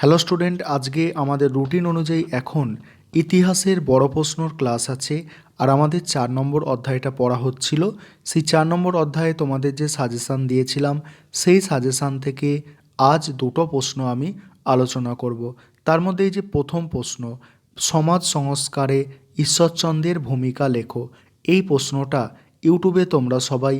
Hello student, আজকে আমাদের routine অনুযায়ী এখন ইতিহাসের বড় প্রশ্নর ক্লাস আছে আর আমাদের চার নম্বর অধ্যায়টা পড়া হচ্ছিল। সেই চার নম্বর অধ্যায়ে তোমাদের যে সাজেশান দিয়েছিলাম, সেই সাজেশান থেকে আজ দুটো প্রশ্ন আমি আলোচনা করব। তার মধ্যে এই যে প্রথম প্রশ্ন, সমাজ সংস্কারে ঈশ্বরচন্দ্রের ভূমিকা লেখো। এই প্রশ্নটা ইউটিউবে তোমরা সবাই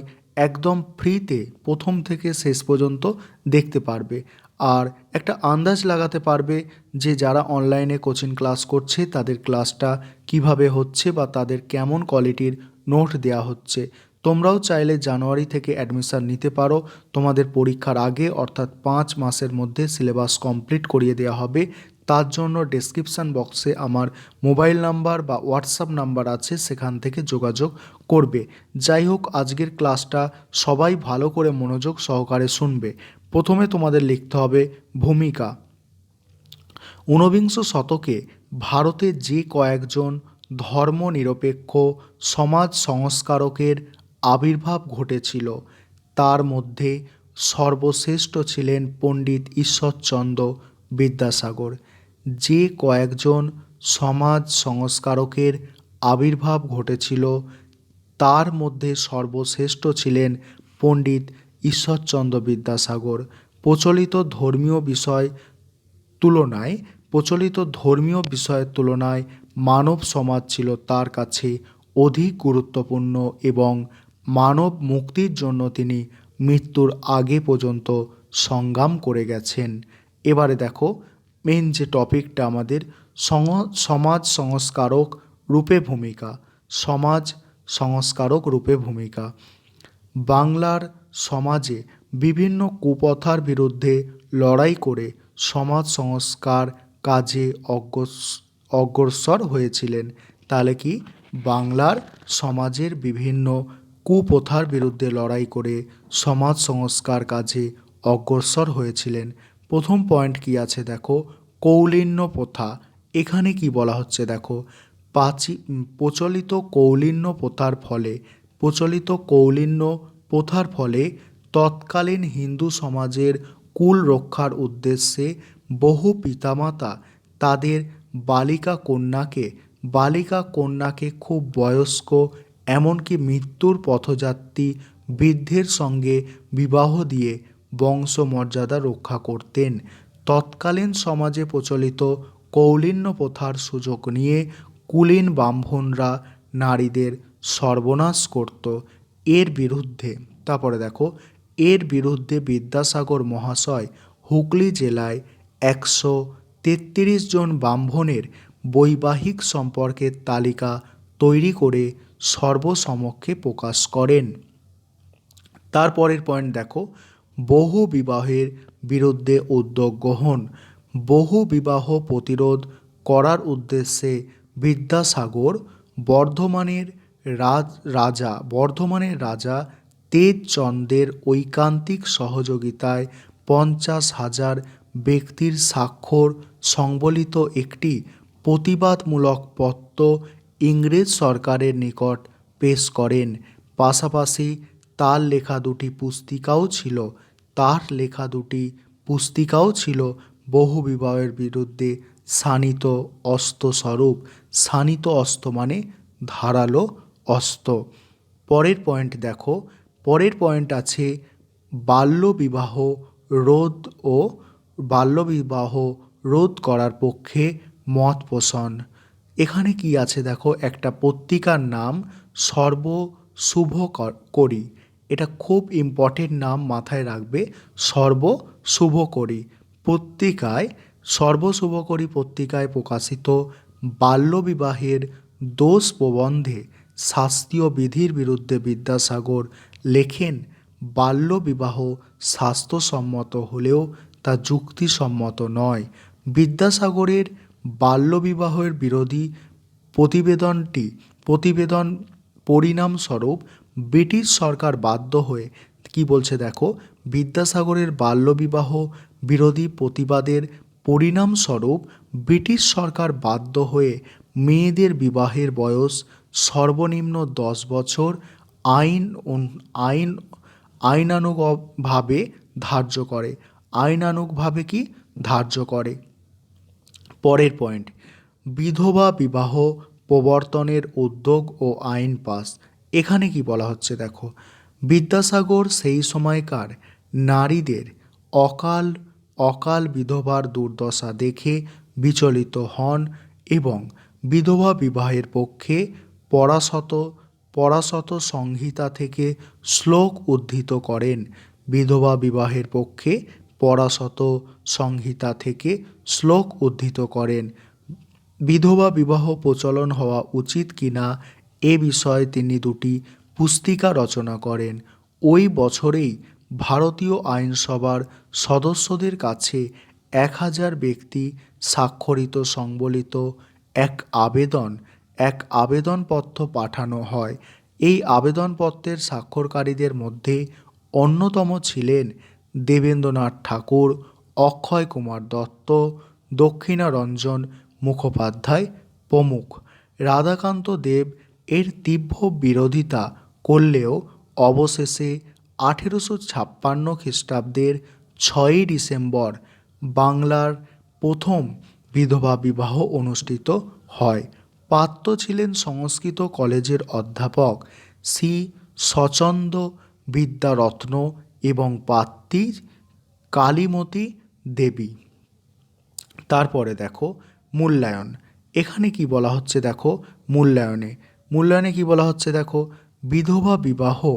একদম ফ্রিতে প্রথম থেকে শেষ পর্যন্ত দেখতে পারবে। আর একটা আন্দাজ লাগাতে পারবে যে যারা অনলাইনে কোচিং ক্লাস করছে, তাদের ক্লাসটা কীভাবে হচ্ছে বা তাদের কেমন কোয়ালিটির নোট দেওয়া হচ্ছে। তোমরাও চাইলে জানুয়ারি থেকে অ্যাডমিশান নিতে পারো। তোমাদের পরীক্ষার আগে অর্থাৎ পাঁচ মাসের মধ্যে সিলেবাস কমপ্লিট করিয়ে দেওয়া হবে। তার জন্য ডেসক্রিপশান বক্সে আমার মোবাইল নাম্বার বা হোয়াটসঅ্যাপ নাম্বার আছে, সেখান থেকে যোগাযোগ করবে। যাই হোক, আজকের ক্লাসটা সবাই ভালো করে মনোযোগ সহকারে শুনবে। প্রথমে তোমাদের লিখতে হবে ভূমিকা। ঊনবিংশ শতকে ভারতে যে কয়েকজন ধর্মনিরপেক্ষ সমাজ সংস্কারকের আবির্ভাব ঘটেছিল, তার মধ্যে সর্বশ্রেষ্ঠ ছিলেন পণ্ডিত ঈশ্বরচন্দ্র বিদ্যাসাগর। যে কয়েকজন সমাজ সংস্কারকের আবির্ভাব ঘটেছিল, তার মধ্যে সর্বশ্রেষ্ঠ ছিলেন পণ্ডিত ঈশ্বরচন্দ্র বিদ্যাসাগর। প্রচলিত ধর্মীয় বিষয় তুলনায়, প্রচলিত ধর্মীয় বিষয়ের তুলনায় মানব সমাজ ছিল তার কাছে অধিক গুরুত্বপূর্ণ এবং মানব মুক্তির জন্য তিনি মৃত্যুর আগে পর্যন্ত সংগ্রাম করে গেছেন। এবারে দেখো মেন যে টপিকটা আমাদের সমাজ সংস্কারক রূপে ভূমিকা, সমাজ সংস্কারক রূপে ভূমিকা। বাংলার সমাজে বিভিন্ন কুপথার বিরুদ্ধে লড়াই করে সমাজ সংস্কার কাজে অগ্রস- অগ্রসর হয়েছিলেন। তাহলে কি? বাংলার সমাজের বিভিন্ন কুপ্রথার বিরুদ্ধে লড়াই করে সমাজ সংস্কার কাজে অগ্রসর হয়েছিলেন। প্রথম পয়েন্ট কি আছে দেখো? কৌলিন্য প্রথা। এখানে কি বলা হচ্ছে দেখো? প্রাচী প্রচলিত কৌলিন্য প্রথার ফলে প্রচলিত কৌলিন্য প্রথার ফলে তৎকালীন হিন্দু সমাজের কুল রক্ষার উদ্দেশ্যে বহু পিতামাতা তাদের বালিকা কন্যাকে বালিকা কন্যাকে খুব বয়স্ক, এমনকি মৃত্যুর পথযাত্রী বৃদ্ধের সঙ্গে বিবাহ দিয়ে বংশমর্যাদা রক্ষা করতেন। তৎকালীন সমাজে প্রচলিত কৌলিন্য প্রথার সুযোগ নিয়ে কুলীন ব্রাহ্মণরা নারীদের সর্বনাশ করত এর বিরুদ্ধে। তারপরে দেখো, এর বিরুদ্ধে বিদ্যাসাগর মহাশয় হুগলি জেলায় একশো তেত্রিশ জন ব্রাহ্মণের বৈবাহিক সম্পর্কের তালিকা তৈরি করে সর্বসমক্ষে প্রকাশ করেন। তারপরের পয়েন্ট দেখো, বহু বিবাহের বিরুদ্ধে উদ্যোগ গ্রহণ, বহু বিবাহ প্রতিরোধ করার উদ্দেশ্যে বিদ্যাসাগর, বর্ধমানের রাজ, রাজা, বর্ধমানের রাজা তেজচন্দ্রের ঐকান্তিক সহযোগিতায় পঞ্চাশ হাজার ব্যক্তির স্বাক্ষর সংবলিত একটি প্রতিবাদমূলক পত্র ইংরেজ সরকারের নিকট পেশ করেন। পাশাপাশি তার লেখা দুটি পুস্তিকাও ছিল তার লেখা দুটি পুস্তিকাও ছিল বহু বিবাহের বিরুদ্ধে শানিত অস্ত্রস্বরূপ। শানিত অস্ত্র মানে ধারালো অস্ত্র। পরের পয়েন্ট দেখো। পরের পয়েন্ট আছে বাল্যবিবাহ রোধ ও বাল্যবিবাহ রোধ করার পক্ষে মত পোষণ। এখানে কি আছে দেখো? একটা পত্রিকার নাম সর্ব শুভ করি এটা খুব ইম্পর্টেন্ট নাম মাথায় রাখবে, সর্ব শুভ করি পত্রিকায় সর্বশুভকরী পত্রিকায় প্রকাশিত বাল্যবিবাহের দোষ প্রবন্ধে শাস্ত্রীয় বিধির বিরুদ্ধে বিদ্যাসাগর লেখেন, বাল্যবিবাহ স্বাস্থ্যসম্মত হলেও তা যুক্তিসম্মত নয়। বিদ্যাসাগরের বাল্যবিবাহের বিরোধী প্রতিবেদনটি প্রতিবেদন পরিণামস্বরূপ ব্রিটিশ সরকার বাধ্য হয়ে, কি বলছে দেখো, বিদ্যাসাগরের বাল্যবিবাহ, বিরোধী প্রতিবাদের পরিণামস্বরূপ ব্রিটিশ সরকার বাধ্য হয়ে মেয়েদের বিবাহের বয়স সর্বনিম্ন দশ বছর আইন আইন, আইনানুগভাবে ধার্য করে। আইনানুগভাবে কি? ধার্য করে। পরের পয়েন্ট বিধবা বিবাহ প্রবর্তনের উদ্যোগ ও আইন পাস। এখানে কি বলা হচ্ছে দেখো, বিদ্যাসাগর সেই সময়কার নারীদের অকাল অকাল বিধবার দুর্দশা দেখে বিচলিত হন এবং বিধবা বিবাহের পক্ষে পরাশত পরাশত সংহিতা থেকে শ্লোক উদ্ধৃত করেন। বিধবা বিবাহের পক্ষে পরাশত সংহিতা থেকে শ্লোক উদ্ধৃত করেন। বিধবা বিবাহ প্রচলন হওয়া উচিত কিনা এ বিষয়ে তিনি দুটি পুস্তিকা রচনা করেন। ওই বছরেই ভারতীয় আইনসভার সদস্যদের কাছে এক হাজার ব্যক্তি স্বাক্ষরিত সংবলিত এক আবেদন, এক আবেদনপত্র পাঠানো হয়। এই আবেদনপত্রের স্বাক্ষরকারীদের মধ্যে অন্যতম ছিলেন দেবেন্দ্রনাথ ঠাকুর, অক্ষয় কুমার দত্ত, দক্ষিণারঞ্জন মুখোপাধ্যায় প্রমুখ, রাধাকান্ত দেব এর তীব্র বিরোধিতা করলেও অবশেষে আঠেরোশো ছাপ্পান্ন খ্রিস্টাব্দের ছয়ই ডিসেম্বর বাংলার প্রথম বিধবা বিবাহ অনুষ্ঠিত হয়। পাত্র ছিলেন সংস্কৃত কলেজের অধ্যাপক শ্রী সচন্দ বিদ্যারত্ন এবং পাত্রী কালীমতী দেবী। তারপরে দেখো মূল্যায়ন। এখানে কি বলা হচ্ছে দেখো মূল্যায়নে? মূল্যায়নে কি বলা হচ্ছে? দেখো, বিধবা বিবাহ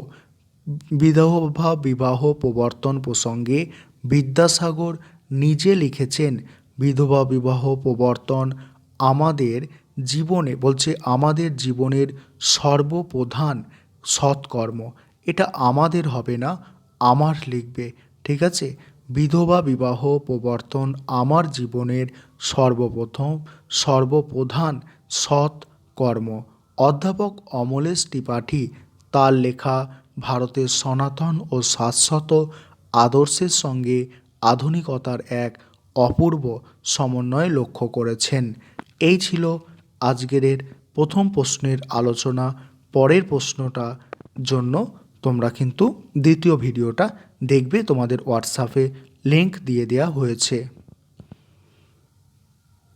বিধবা বিবাহ প্রবর্তন প্রসঙ্গে বিদ্যাসাগর নিজে লিখেছেন, বিধবা বিবাহ প্রবর্তন আমাদের জীবনে, বলছে আমাদের জীবনের সর্বপ্রধান সৎকর্ম। এটা আমাদের হবে না, আমার লিখবে। ঠিক আছে? বিধবা বিবাহ প্রবর্তন আমার জীবনের সর্বপ্রথম, সর্বপ্রধান সৎ কর্ম অধ্যাপক অমলেশ ত্রিপাঠী, তার লেখা ভারতের সনাতন ও শাশ্বত আদর্শের সঙ্গে আধুনিকতার এক অপূর্ব সমন্বয় লক্ষ্য করেছেন। এই ছিল আজকের প্রথম প্রশ্নের আলোচনা। পরের প্রশ্নটা জন্য তোমরা কিন্তু দ্বিতীয় ভিডিওটা দেখবে। তোমাদের হোয়াটসঅ্যাপে লিংক দিয়ে দেওয়া হয়েছে।